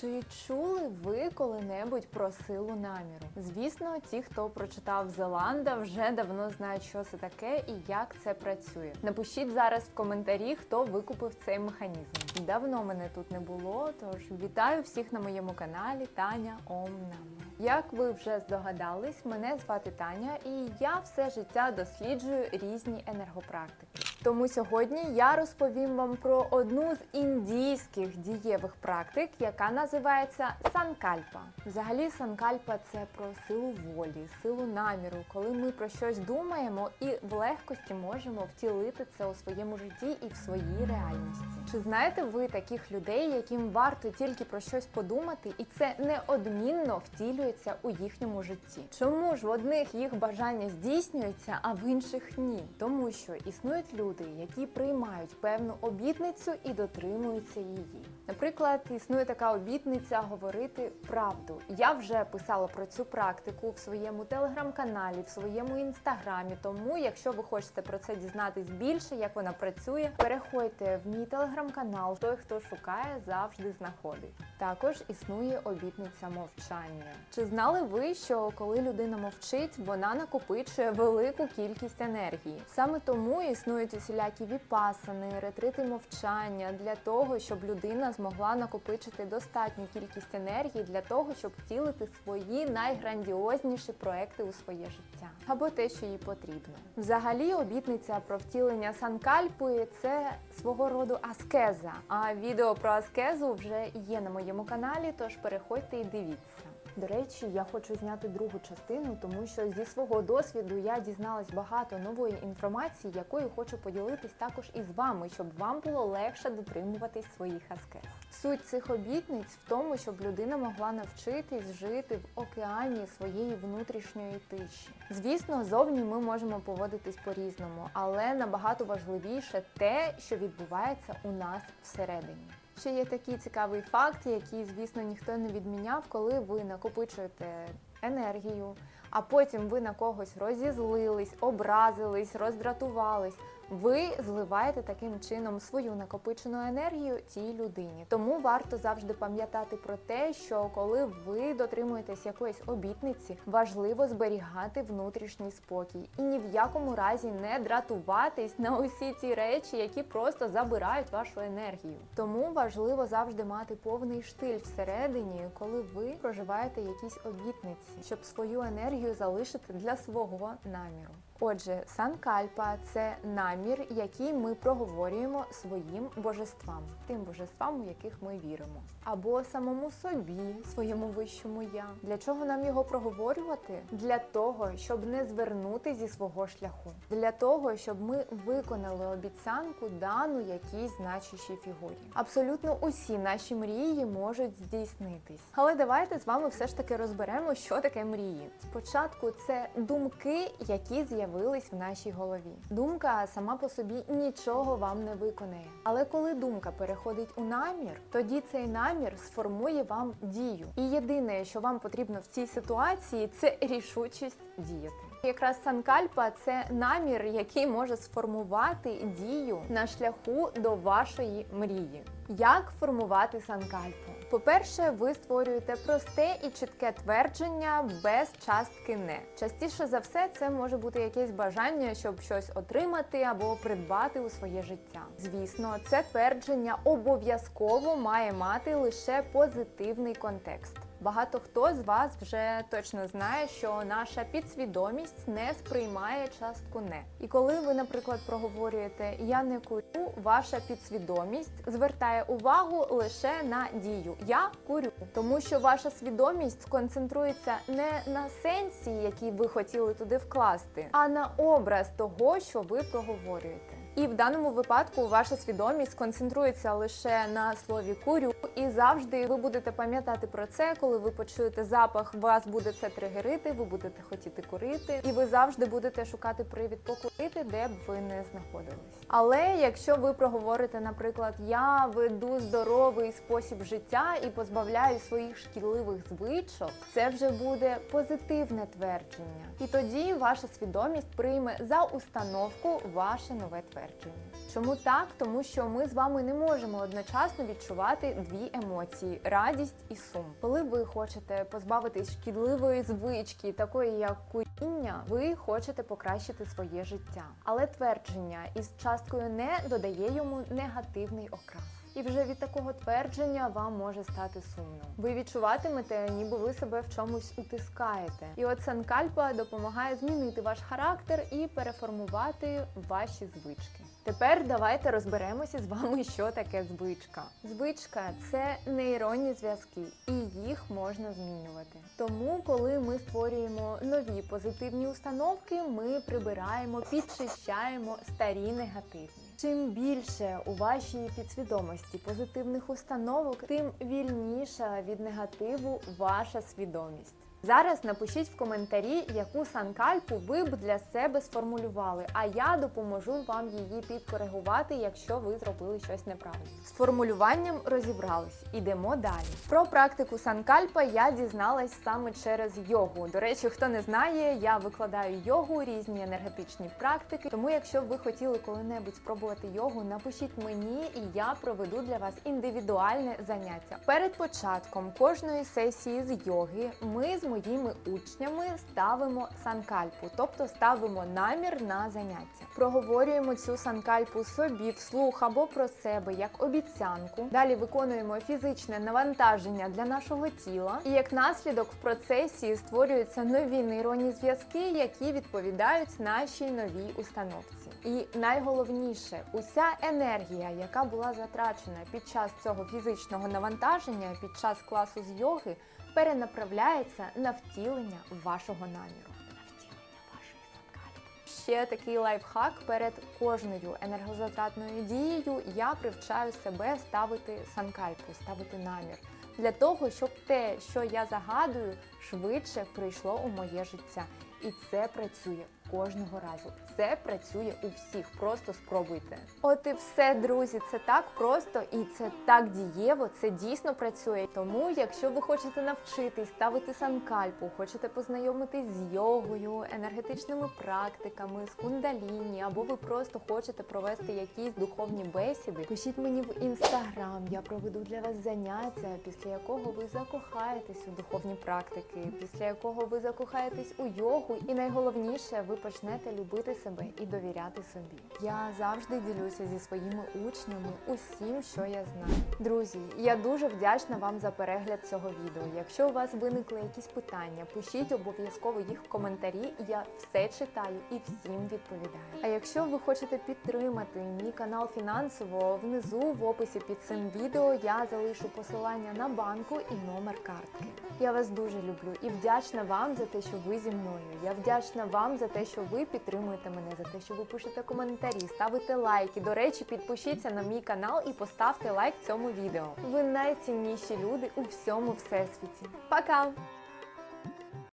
Чи чули ви коли-небудь про силу наміру? Звісно, ті, хто прочитав Зеланда, вже давно знають, що це таке і як це працює. Напишіть зараз в коментарі, хто викупив цей механізм. Давно мене тут не було, тож вітаю всіх на моєму каналі Таня Ом Намо. Як ви вже здогадались, мене звати Таня, і я все життя досліджую різні енергопрактики. Тому сьогодні я розповім вам про одну з індійських дієвих практик, яка називається санкальпа. Взагалі, санкальпа це про силу волі, силу наміру, коли ми про щось думаємо і в легкості можемо втілити це у своєму житті і в своїй реальності. Чи знаєте ви таких людей, яким варто тільки про щось подумати, і це неодмінно втілюється у їхньому житті? Чому ж в одних їх бажання здійснюються, а в інших ні? Тому що існують люди, які приймають певну обітницю і дотримуються її. Наприклад, існує така обітниця говорити правду. Я вже писала про цю практику в своєму телеграм-каналі, в своєму інстаграмі. Тому, якщо ви хочете про це дізнатись більше, як вона працює, переходьте в мій телеграм-канал. Той, хто шукає, завжди знаходить. Також існує обітниця мовчання. Чи знали ви, що коли людина мовчить, вона накопичує велику кількість енергії? Саме тому існують усілякі віпасани, ретрити мовчання для того, щоб людина змогла накопичити достатню кількість енергії для того, щоб втілити свої найграндіозніші проекти у своє життя або те, що їй потрібно. Взагалі, обітниця про втілення санкальпи це свого роду аскеза. А відео про аскезу вже є на моєму каналі, тож переходьте і дивіться. До речі, я хочу зняти другу частину, тому що зі свого досвіду я дізналась багато нової інформації, якою хочу поділитись також із вами, щоб вам було легше дотримуватись своїх аскез. Суть цих обітниць в тому, щоб людина могла навчитись жити в океані своєї внутрішньої тиші. Звісно, зовні ми можемо поводитись по-різному, але набагато важливіше те, що відбувається у нас всередині. Ще є такий цікавий факт, який, звісно, ніхто не відміняв, коли ви накопичуєте енергію, а потім ви на когось розізлились, образились, роздратувались. Ви зливаєте таким чином свою накопичену енергію тій людині. Тому варто завжди пам'ятати про те, що коли ви дотримуєтесь якоїсь обітниці, важливо зберігати внутрішній спокій і ні в якому разі не дратуватись на усі ці речі, які просто забирають вашу енергію. Тому важливо завжди мати повний штиль всередині, коли ви проживаєте якісь обітниці, щоб свою енергію залишити для свого наміру. Отже, санкальпа це намір, який ми проговорюємо своїм божествам, тим божествам, у яких ми віримо, або самому собі, своєму вищому я. Для чого нам його проговорювати? Для того, щоб не звернути зі свого шляху, для того, щоб ми виконали обіцянку дану якійсь значущій фігурі. Абсолютно усі наші мрії можуть здійснитись. Але давайте з вами все ж таки розберемо, що таке мрії. Спочатку це думки, які з'являються з'явились в нашій голові. Думка сама по собі нічого вам не виконає. Але коли думка переходить у намір, тоді цей намір сформує вам дію. І єдине, що вам потрібно в цій ситуації, це рішучість діяти. Якраз санкальпа це намір, який може сформувати дію на шляху до вашої мрії. Як формувати санкальпу? По-перше, ви створюєте просте і чітке твердження без частки не. Частіше за все, це може бути якесь бажання, щоб щось отримати або придбати у своє життя. Звісно, це твердження обов'язково має мати лише позитивний контекст. Багато хто з вас вже точно знає, що наша підсвідомість не сприймає частку не. І коли ви, наприклад, проговорюєте Я не курю, ваша підсвідомість звертає увагу лише на дію Я курю, тому що ваша свідомість концентрується не на сенсі, який ви хотіли туди вкласти, а на образ того, що ви проговорюєте. І в даному випадку ваша свідомість концентрується лише на слові курю, і завжди ви будете пам'ятати про це, коли ви почуєте запах, вас буде це тригерити, ви будете хотіти курити, і ви завжди будете шукати привід покурити, де б ви не знаходились. Але якщо ви проговорите, наприклад, я веду здоровий спосіб життя і позбавляю своїх шкідливих звичок, це вже буде позитивне твердження. І тоді ваша свідомість прийме за установку ваше нове твердження. Чому так? Тому що ми з вами не можемо одночасно відчувати дві емоції радість і сум. Коли ви хочете позбавитись шкідливої звички, такої як куріння, ви хочете покращити своє життя. Але твердження із часткою не додає йому негативний окрас. І вже від такого твердження вам може стати сумно. Ви відчуватимете, ніби ви себе в чомусь утискаєте. І от санкальпа допомагає змінити ваш характер і переформувати ваші звички. Тепер давайте розберемося з вами, що таке звичка. Звичка це нейронні зв'язки, і їх можна змінювати. Тому, коли ми створюємо нові позитивні установки, ми прибираємо, підчищаємо старі негативні. Чим більше у вашій підсвідомості позитивних установок, тим вільніша від негативу ваша свідомість. Зараз напишіть в коментарі, яку санкальпу ви б для себе сформулювали, а я допоможу вам її підкоригувати, якщо ви зробили щось неправильно. З формулюванням розібрались. Ідемо далі. Про практику санкальпа я дізналась саме через йогу. До речі, хто не знає, я викладаю йогу, різні енергетичні практики. Тому, якщо ви хотіли коли-небудь спробувати йогу, напишіть мені, і я проведу для вас індивідуальне заняття. Перед початком кожної сесії з йоги ми з моїми учнями ставимо санкальпу, тобто ставимо намір на заняття. Проговорюємо цю санкальпу собі вслух або про себе як обіцянку. Далі виконуємо фізичне навантаження для нашого тіла, і як наслідок в процесі створюються нові нейронні зв'язки, які відповідають нашій новій установці. І найголовніше, уся енергія, яка була затрачена під час цього фізичного навантаження, під час класу з йоги, перенаправляється на втілення вашого наміру. На вашої санкальпи. Ще такий лайфхак перед кожною енергозатратною дією я привчаю себе ставити санкальпу, ставити намір. Для того, щоб те, що я загадую, швидше прийшло у моє життя. І це працює кожного разу. Це працює у всіх. Просто спробуйте. От і все, друзі. Це так просто і це так дієво. Це дійсно працює. Тому, якщо ви хочете навчитись ставити санкальпу, хочете познайомитись з йогою, енергетичними практиками, з кундаліні, або ви просто хочете провести якісь духовні бесіди, пишіть мені в інстаграм. Я проведу для вас заняття, після якого ви закохаєтесь у духовні практики, після якого ви закохаєтесь у йогу, і найголовніше, ви почнете любити себе і довіряти собі. Я завжди ділюся зі своїми учнями усім, що я знаю. Друзі, я дуже вдячна вам за перегляд цього відео. Якщо у вас виникли якісь питання, пишіть обов'язково їх в коментарі. Я все читаю і всім відповідаю. А якщо ви хочете підтримати мій канал фінансово, внизу в описі під цим відео я залишу посилання на банку і номер картки. Я вас дуже люблю і вдячна вам за те, що ви зі мною. Я вдячна вам за те, що ви підтримуєте мене, за те, що ви пишете коментарі, ставите лайки. До речі, підпишіться на мій канал і поставте лайк цьому відео. Ви найцінніші люди у всьому всесвіті. Пока!